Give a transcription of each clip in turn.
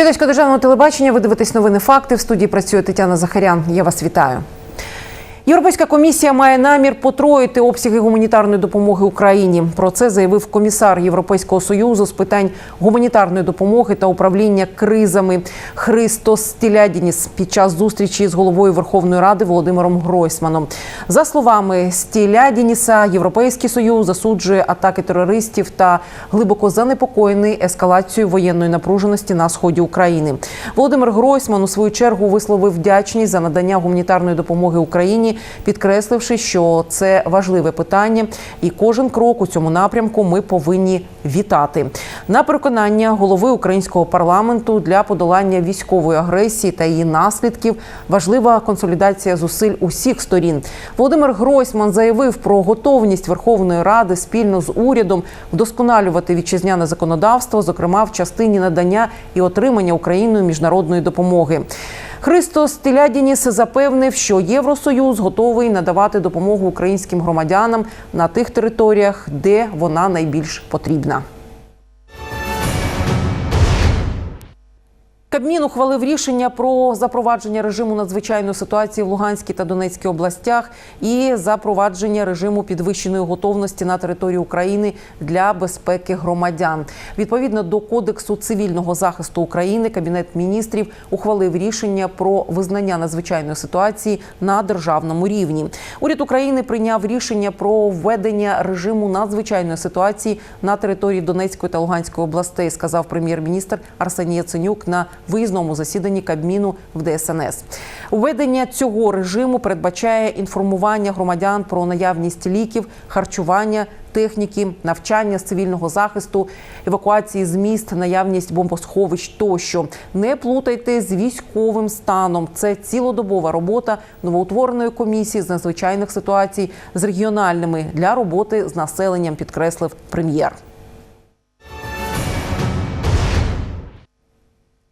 Одеського державного телебачення ви дивитесь новини факти. В студії працює Тетяна Захарян. Я вас вітаю. Європейська комісія має намір потроїти обсяги гуманітарної допомоги Україні. Про це заявив комісар Європейського союзу з питань гуманітарної допомоги та управління кризами Христос Стілядініс під час зустрічі з головою Верховної Ради Володимиром Гройсманом. За словами Стілядініса, Європейський союз засуджує атаки терористів та глибоко занепокоєний ескалацією воєнної напруженості на сході України. Володимир Гройсман у свою чергу висловив вдячність за надання гуманітарної допомоги Україні підкресливши, що це важливе питання, і кожен крок у цьому напрямку ми повинні вітати. На переконання голови українського парламенту для подолання військової агресії та її наслідків важлива консолідація зусиль усіх сторін. Володимир Гройсман заявив про готовність Верховної Ради спільно з урядом вдосконалювати вітчизняне законодавство, зокрема в частині надання і отримання Україною міжнародної допомоги. Христос Тилядініс запевнив, що Євросоюз готовий надавати допомогу українським громадянам на тих територіях, де вона найбільш потрібна. Кабмін ухвалив рішення про запровадження режиму надзвичайної ситуації в Луганській та Донецькій областях і запровадження режиму підвищеної готовності на території України для безпеки громадян. Відповідно до Кодексу цивільного захисту України, Кабінет міністрів ухвалив рішення про визнання надзвичайної ситуації на державному рівні. Уряд України прийняв рішення про введення режиму надзвичайної ситуації на території Донецької та Луганської областей, сказав прем'єр-міністр Арсеній Яценюк на виїзному засіданні Кабміну в ДСНС. Введення цього режиму передбачає інформування громадян про наявність ліків, харчування. Техніки, навчання з цивільного захисту, евакуації з міст, наявність бомбосховищ тощо не плутайте з військовим станом. Це цілодобова робота новоутвореної комісії з надзвичайних ситуацій з регіональними для роботи з населенням, підкреслив прем'єр.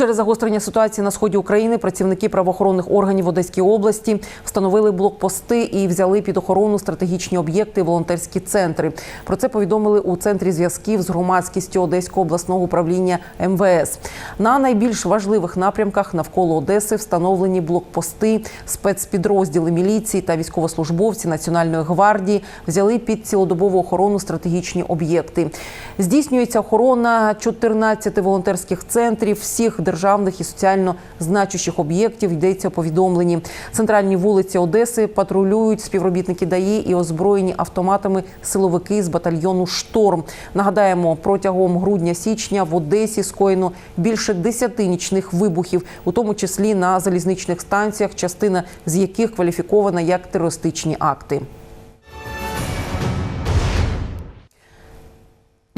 Через загострення ситуації на сході України працівники правоохоронних органів в Одеській області встановили блокпости і взяли під охорону стратегічні об'єкти, волонтерські центри. Про це повідомили у центрі зв'язків з громадськістю Одеського обласного управління МВС. На найбільш важливих напрямках навколо Одеси встановлені блокпости, спецпідрозділи міліції та військовослужбовці Національної гвардії взяли під цілодобову охорону стратегічні об'єкти. Здійснюється охорона 14 волонтерських центрів всіх державних і соціально значущих об'єктів йдеться у повідомленні. Центральні вулиці Одеси патрулюють співробітники ДАІ і озброєні автоматами силовики з батальйону Шторм. Нагадаємо, протягом грудня-січня в Одесі скоєно більше 10 нічних вибухів, у тому числі на залізничних станціях, частина з яких кваліфікована як терористичні акти.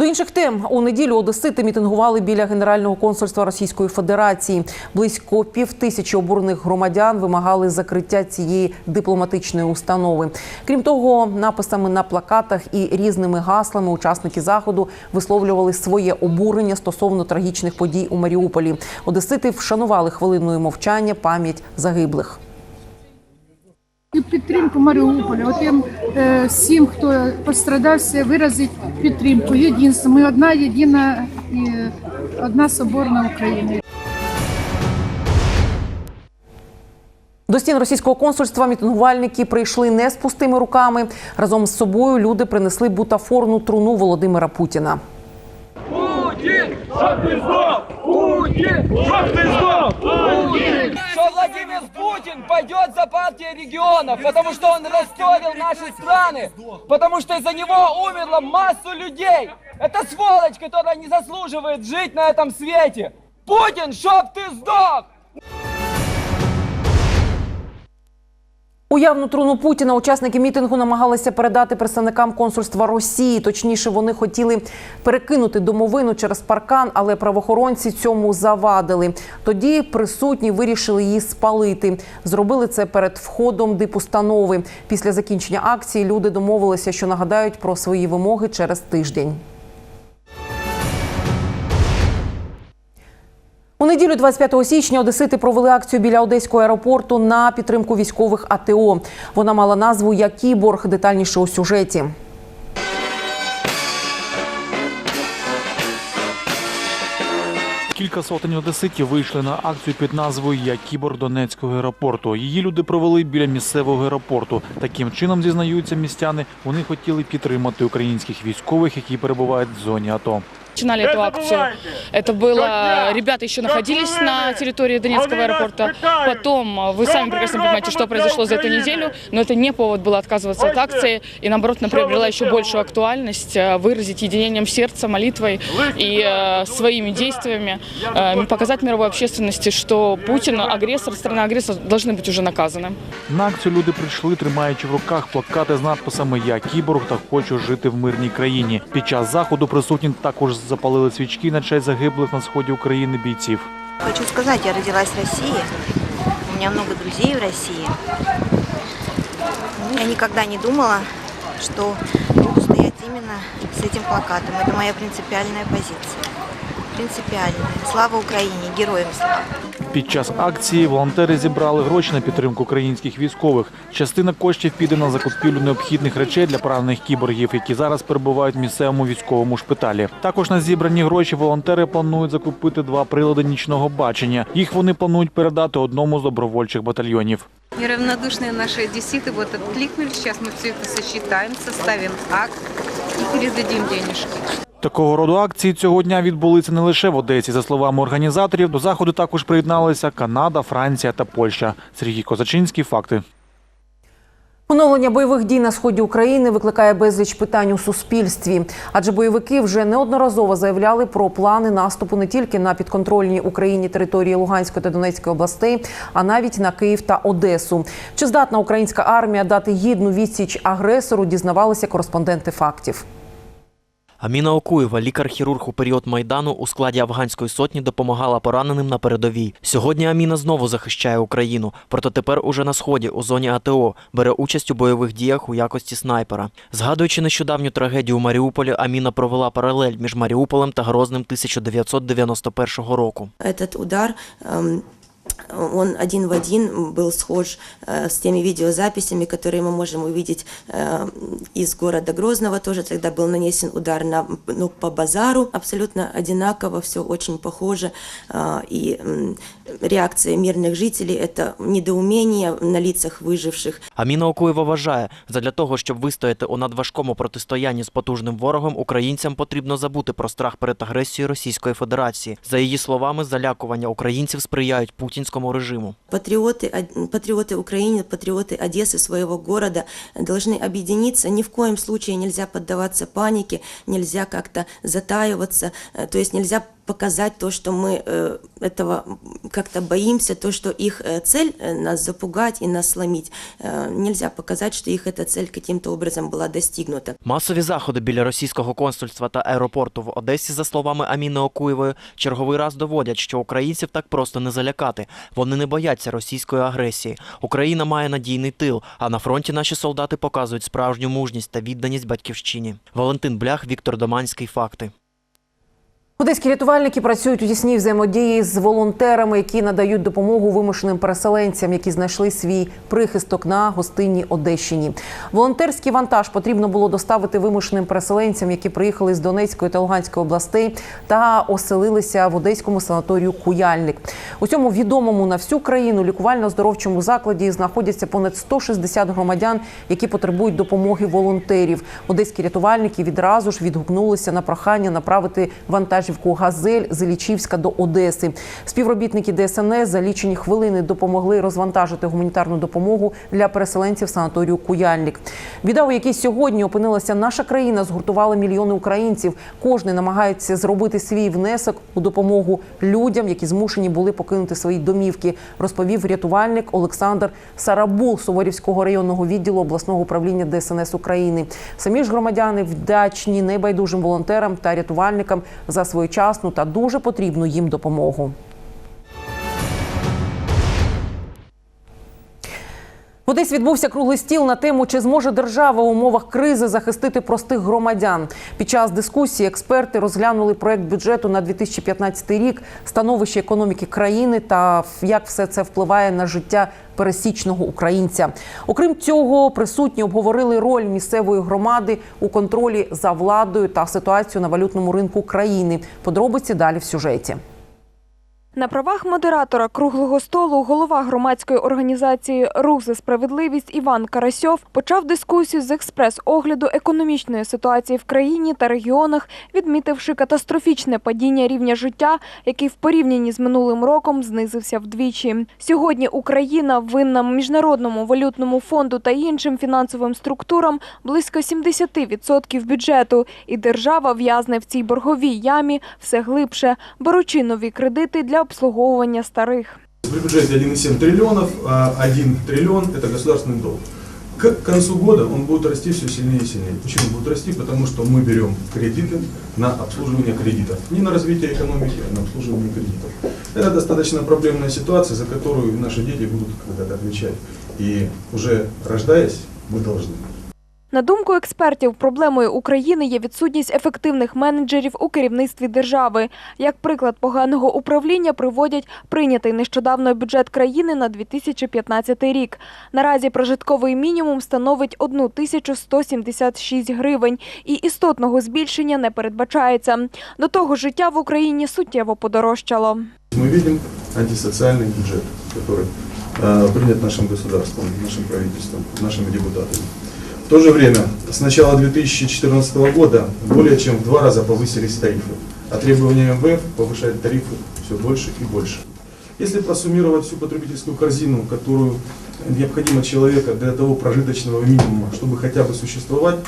До інших тем у неділю одесити мітингували біля генерального консульства Російської Федерації. Близько півтисячі обурених громадян вимагали закриття цієї дипломатичної установи. Крім того, написами на плакатах і різними гаслами учасники заходу висловлювали своє обурення стосовно трагічних подій у Маріуполі. Одесити вшанували хвилиною мовчання пам'ять загиблих. І підтримку Маріуполя. От я всім, хто пострадався, виразить підтримку. Єдинство. Ми одна єдина і одна соборна Україна. До стін російського консульства мітингувальники прийшли не з пустими руками. Разом з собою люди принесли бутафорну труну Володимира Путіна. Путин! За партией регионов, потому что он растерил наши страны, потому что из-за него умерло массу людей. Это сволочь, которая не заслуживает жить на этом свете. Путин, чтоб ты сдох! Уявну труну Путіна учасники мітингу намагалися передати представникам консульства Росії. Точніше, вони хотіли перекинути домовину через паркан, але правоохоронці цьому завадили. Тоді присутні вирішили її спалити. Зробили це перед входом дипустанови. Після закінчення акції люди домовилися, що нагадають про свої вимоги через тиждень. У неділю 25 січня одесити провели акцію біля одеського аеропорту на підтримку військових АТО. Вона мала назву «Я кіборг» детальніше у сюжеті. Кілька сотень одеситів вийшли на акцію під назвою Я кібор Донецького аеропорту. Її люди провели біля місцевого аеропорту. Таким чином зізнаються містяни. Вони хотіли підтримати українських військових, які перебувають в зоні АТО начинали эту акцию. Это было, ребята еще находились на территории Донецкого аэропорта. Потом, э, вы сами прекрасно понимаете, что произошло за эту неделю, но это не повод было отказываться от акции, и наоборот, она приобрела еще большую актуальность, э, выразить единением сердца, молитвой и э, своими действиями, э, показать мировой общественности, что Путин, агрессор, страна-агрессор, должны быть уже наказаны. На акцію люди прийшли, тримаючи в руках плакати з надписами Я кіборг та хочу жити в мирній країні. Під час заходу присутні також запалили свічки на честь загиблих на сході України бійців. Хочу сказати, я родилась в России. У меня много друзей в Росії. Я никогда не думала, что буду стоять именно с этим плакатом. Это моя принципиальная позиция. Принципіальна. Слава Україні! героям слава. Під час акції волонтери зібрали гроші на підтримку українських військових. Частина коштів піде на закупівлю необхідних речей для поранених кіборгів, які зараз перебувають в місцевому військовому шпиталі. Також на зібрані гроші волонтери планують закупити два прилади нічного бачення. Їх вони планують передати одному з добровольчих батальйонів. Неравнодушные наши одесситы вот откликнули. Сейчас мы все это сосчитаем, составим акт и передадим денежки. Такого роду акції цього дня відбулися не лише в Одесі. За словами організаторів, до заходу також приєдналися Канада, Франція та Польща. Сергій Козачинський. Факти. Поновлення бойових дій на сході України викликає безліч питань у суспільстві, адже бойовики вже неодноразово заявляли про плани наступу не тільки на підконтрольні Україні території Луганської та Донецької областей, а навіть на Київ та Одесу. Чи здатна українська армія дати гідну відсіч агресору? Дізнавалися кореспонденти фактів. Аміна Окуєва, лікар-хірург у період майдану у складі афганської сотні, допомагала пораненим на передовій. Сьогодні Аміна знову захищає Україну, проте тепер уже на сході у зоні АТО бере участь у бойових діях у якості снайпера. Згадуючи нещодавню трагедію у Маріуполі, Аміна провела паралель між Маріуполем та Грозним 1991 року. Этот удар эм, он один в один был схож э, с теми видеозаписями, которые мы можем увидеть э, из города Грозного. Тоже тогда был нанесен удар на, ну, по базару. Абсолютно одинаково, все очень похоже. Э, И м, реакция мирных жителей – это недоумение на лицах выживших. Аміна Окуєва вважає, задля того, щоб вистояти у надважкому протистоянні з потужним ворогом, українцям потрібно забути про страх перед агресією Російської Федерації. За її словами, залякування українців сприяють путінському режиму. Патриоты, од- патриоты Украины, патриоты Одессы, своего города должны объединиться. Ни в коем случае нельзя поддаваться панике, нельзя как-то затаиваться, э, то есть нельзя показать то, что мы э, этого как-то боимся, то, что их э, цель э, нас запугать и нас сломить. Э, Нельзя показать, что их эта цель каким-то образом была достигнута. Масові заходи біля російського консульства та аеропорту в Одесі, за словами Аміни Окуєвої, черговий раз доводять, що українців так просто не залякати. Вони не бояться російської агресії. Україна має надійний тил, а на фронті наші солдати показують справжню мужність та відданість батьківщині. Валентин Блях, Віктор Доманський. Факти. Одеські рятувальники працюють у тісній взаємодії з волонтерами, які надають допомогу вимушеним переселенцям, які знайшли свій прихисток на гостинній Одещині. Волонтерський вантаж потрібно було доставити вимушеним переселенцям, які приїхали з Донецької та Луганської областей та оселилися в одеському санаторію Куяльник. У цьому відомому на всю країну лікувально-здоровчому закладі знаходяться понад 160 громадян, які потребують допомоги волонтерів. Одеські рятувальники відразу ж відгукнулися на прохання направити вантажівку Газель з Ілічівська до Одеси. Співробітники ДСНС за лічені хвилини допомогли розвантажити гуманітарну допомогу для переселенців санаторію Куяльник. Біда, у якій сьогодні опинилася наша країна, згуртувала мільйони українців. Кожний намагається зробити свій внесок у допомогу людям, які змушені були покинути свої домівки, розповів рятувальник Олександр Сарабул Суворівського районного відділу обласного управління ДСНС України. Самі ж громадяни вдячні небайдужим волонтерам та рятувальникам за своєчасну та дуже потрібну їм допомогу. В відбувся круглий стіл на тему, чи зможе держава в умовах кризи захистити простих громадян. Під час дискусії експерти розглянули проект бюджету на 2015 рік, становище економіки країни та як все це впливає на життя пересічного українця. Окрім цього, присутні обговорили роль місцевої громади у контролі за владою та ситуацію на валютному ринку країни. Подробиці далі в сюжеті. На правах модератора круглого столу голова громадської організації Рух за справедливість Іван Карасьов почав дискусію з експрес-огляду економічної ситуації в країні та регіонах, відмітивши катастрофічне падіння рівня життя, який в порівнянні з минулим роком знизився вдвічі. Сьогодні Україна винна міжнародному валютному фонду та іншим фінансовим структурам близько 70% бюджету, і держава в'язне в цій борговій ямі все глибше, беручи нові кредити для обслуговування старих. При бюджете 1,7 триллионов, а 1 триллион – это государственный долг. К концу года он будет расти все сильнее и сильнее. Почему будет расти? Потому что мы берем кредиты на обслуживание кредитов. Не на развитие экономики, а на обслуживание кредитов. Это достаточно проблемная ситуация, за которую наши дети будут когда-то отвечать. И уже рождаясь, мы должны. На думку експертів, проблемою України є відсутність ефективних менеджерів у керівництві держави. Як приклад поганого управління приводять прийнятий нещодавно бюджет країни на 2015 рік. Наразі прожитковий мінімум становить 1176 гривень, і істотного збільшення не передбачається. До того життя в Україні суттєво подорожчало. Мы видим антисоциальный бюджет, который э, принят нашим государством, нашим правительством, нашими депутатами. То же время, с начала 2014 года более чем в два раза повысились тарифы, а требования МВФ повышать тарифы все больше и больше. Если просуммировать всю потребительскую корзину, которую необходимо человека для того прожиточного минимума, чтобы хотя бы существовать,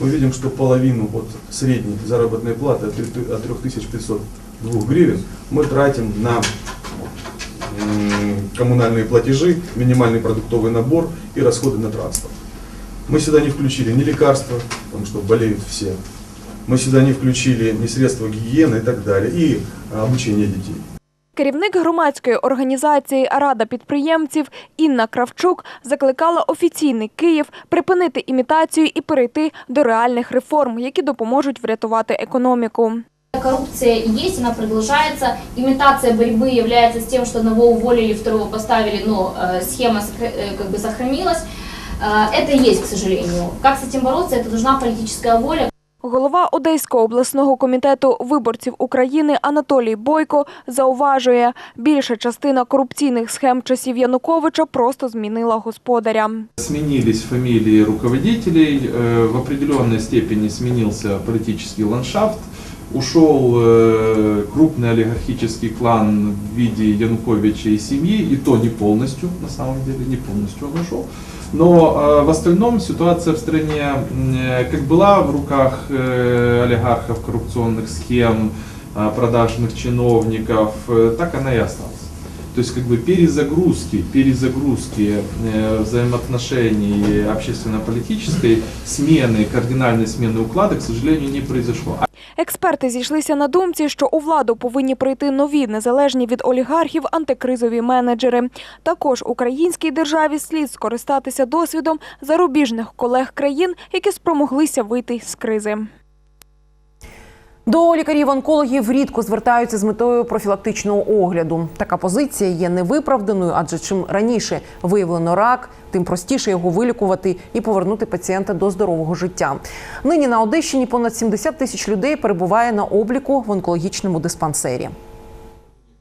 мы видим, что половину от средней заработной платы от 3 от 3502 гривен мы тратим на коммунальные платежи, минимальный продуктовый набор и расходы на транспорт. Мы сюда не включили ни лекарства, потому что болеют все. Мы сюда не включили ни средства гигиены и так далее, и а, обучение детей. Керівник громадської організації Рада підприємців Інна Кравчук закликала офіційний Київ припинити імітацію і перейти до реальних реформ, які допоможуть врятувати економіку. Коррупция есть, она продолжается. Имитация борьбы является с тем, что одного уволили, второго поставили, но э, схема сохра- э, как бы сохранилась. Э, Это есть, к сожалению. Как с этим бороться? Это нужна политическая воля. Голова Одеського обласного комітету виборців України Анатолій Бойко зауважує, більша частина корупційних схем часів Януковича просто змінила господаря. Сменились фамилии руководителей, э, в определенной степени сменился политический ландшафт, ушел э, крупный олигархический клан в виде Януковича и семьи, и то не полностью, на самом деле, не полностью он ушел. Но э, в остальном ситуация в стране э, как была в руках э, олигархов, коррупционных схем, продажных чиновников, так она и осталась. То есть как бы перезагрузки, перезагрузки взаимоотношений общественно-политической смены, кардинальной смены уклада, к сожалению, не произошло. Експерти зійшлися на думці, що у владу повинні прийти нові незалежні від олігархів антикризові менеджери. Також українській державі слід скористатися досвідом зарубіжних колег країн, які спромоглися вийти з кризи. До лікарів-онкологів рідко звертаються з метою профілактичного огляду. Така позиція є невиправданою, адже чим раніше виявлено рак, тим простіше його вилікувати і повернути пацієнта до здорового життя. Нині на Одещині понад 70 тисяч людей перебуває на обліку в онкологічному диспансері.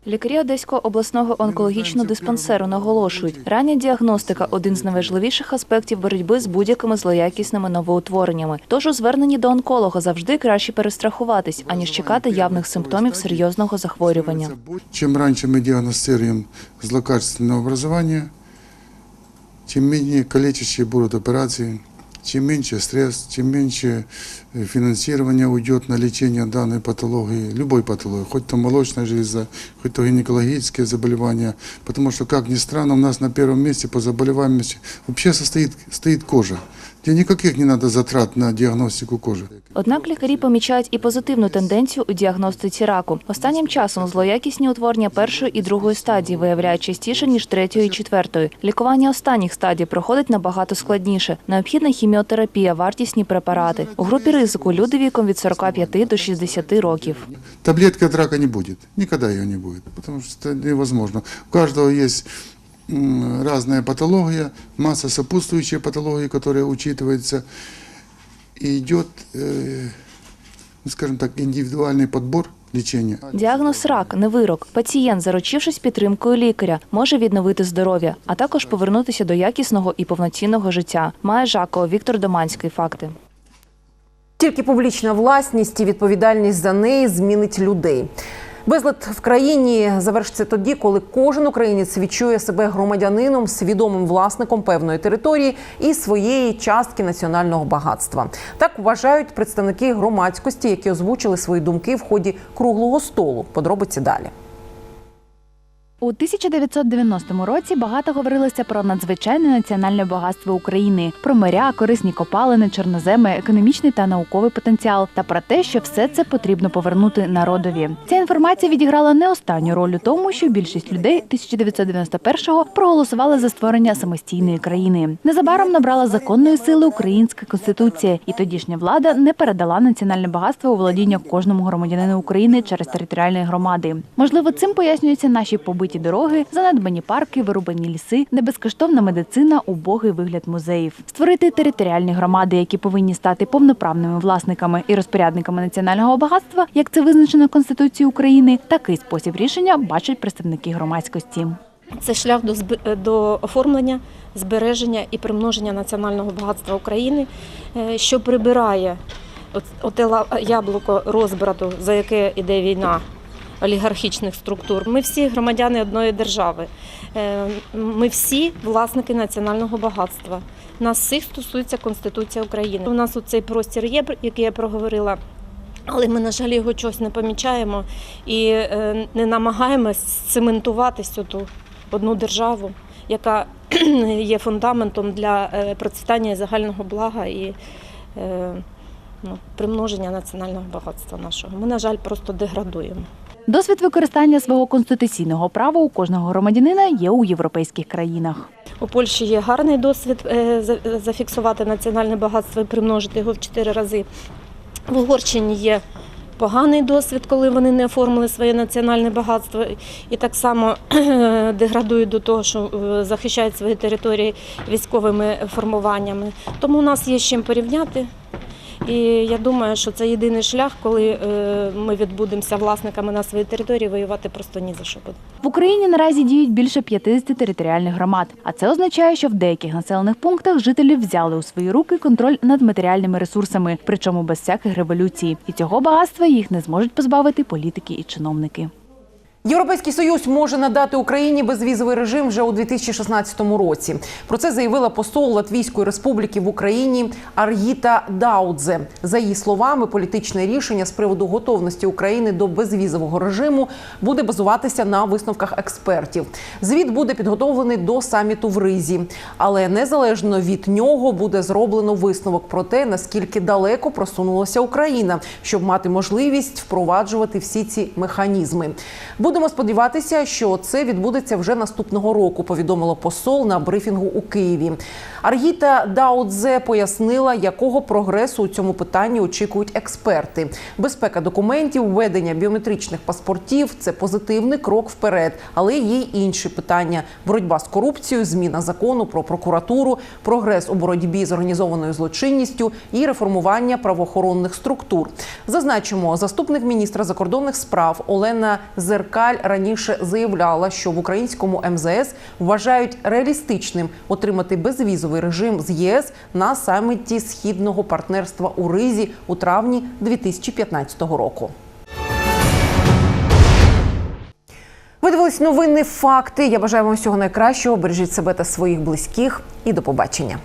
Лікарі Одеського обласного онкологічного диспансеру наголошують, рання діагностика один з найважливіших аспектів боротьби з будь-якими злоякісними новоутвореннями. Тож у зверненні до онколога завжди краще перестрахуватись, аніж чекати явних симптомів серйозного захворювання. Чем раньше мы диагностируем злокачественное образование, тем менее калечащие будут операции, чем меньше стресс, чем меньше э, финансирования уйдет на лечение данной патологии, любой патологии, хоть то молочная железа, хоть то гинекологические заболевания. Потому что, как ни странно, у нас на первом месте по заболеваемости вообще состоит, стоит кожа, где никаких не надо затрат на диагностику кожи. Однак лікарі помічають і позитивну тенденцію у діагностиці раку. Останнім часом злоякісні утворення першої і другої стадії виявляють частіше ніж третьої і четвертої. Лікування останніх стадій проходить набагато складніше. Необхідна хіміотерапія, вартісні препарати. У групі ризику люди віком від 45 до 60 років. Таблетки от рака не будет, никогда ее не будет, потому что это невозможно. У есть м, разная патология, масса сопутствующей патологии, которая учитывается, и идет, э, ну, скажем так, индивидуальный подбор лечения. Діагноз рак не вирок. Пацієнт, заручившись підтримкою лікаря, може відновити здоров'я, а також повернутися до якісного і повноцінного життя. Має Жакова Віктор Доманський. Факти. Тільки публічна власність і відповідальність за неї змінить людей. Безлад в країні завершиться тоді, коли кожен українець відчує себе громадянином, свідомим власником певної території і своєї частки національного багатства. Так вважають представники громадськості, які озвучили свої думки в ході круглого столу. Подробиці далі. У 1990 році багато говорилося про надзвичайне національне багатство України, про моря, корисні копалини, чорноземи, економічний та науковий потенціал, та про те, що все це потрібно повернути народові. Ця інформація відіграла не останню роль у тому, що більшість людей 1991-го проголосували за створення самостійної країни. Незабаром набрала законної сили українська конституція, і тодішня влада не передала національне багатство у володіння кожному громадянину України через територіальні громади. Можливо, цим пояснюються наші побиті дороги, занедбані парки, вирубані ліси, небезкоштовна медицина, убогий вигляд музеїв. Створити територіальні громади, які повинні стати повноправними власниками і розпорядниками національного багатства, як це визначено Конституцією України, такий спосіб рішення бачать представники громадськості. Це шлях до зб- до оформлення, збереження і примноження національного багатства України, е, що прибирає от- оте яблуко розбрату, за яке йде війна олігархічних структур. Ми всі громадяни одної держави. Е, Ми всі власники національного багатства. Нас всіх стосується Конституція України. У нас цей простір є, який я проговорила. Але ми, на жаль, його чогось не помічаємо і е, не намагаємось цементувати цю одну державу, яка є фундаментом для е, процвітання загального блага і ну, примноження національного багатства нашого. Ми, на жаль, просто деградуємо. Досвід використання свого конституційного права у кожного громадянина є у європейських країнах. У Польщі є гарний досвід е, зафіксувати національне багатство і примножити його в чотири рази. В Угорщині є поганий досвід, коли вони не оформили своє національне багатство і так само деградують до того, що е, захищають свої території військовими формуваннями. Тому у нас є з чим порівняти. І я думаю, що це єдиний шлях, коли е, ми відбудемося власниками на своїй території, воювати просто ні за що буде. В Україні наразі діють більше 50 територіальних громад, а це означає, що в деяких населених пунктах жителі взяли у свої руки контроль над матеріальними ресурсами, причому без всяких революцій. І цього багатства їх не зможуть позбавити політики і чиновники. Європейський союз може надати Україні безвізовий режим вже у 2016 році. Про це заявила посол Латвійської республіки в Україні Аргіта Даудзе. За її словами, політичне рішення з приводу готовності України до безвізового режиму буде базуватися на висновках експертів. Звіт буде підготовлений до саміту в Ризі, але незалежно від нього буде зроблено висновок про те, наскільки далеко просунулася Україна, щоб мати можливість впроваджувати всі ці механізми. Будемо сподіватися, що це відбудеться вже наступного року. Повідомило посол на брифінгу у Києві. Аргіта Даудзе пояснила, якого прогресу у цьому питанні очікують експерти. Безпека документів, введення біометричних паспортів це позитивний крок вперед, але є й інші питання: боротьба з корупцією, зміна закону про прокуратуру, прогрес у боротьбі з організованою злочинністю і реформування правоохоронних структур. Зазначимо, заступник міністра закордонних справ Олена Зеркаль раніше заявляла, що в українському МЗС вважають реалістичним отримати безвізовий режим з ЄС на саміті східного партнерства у Ризі у травні 2015 року. Ви дивились новини, факти. Я бажаю вам всього найкращого. Бережіть себе та своїх близьких. І до побачення.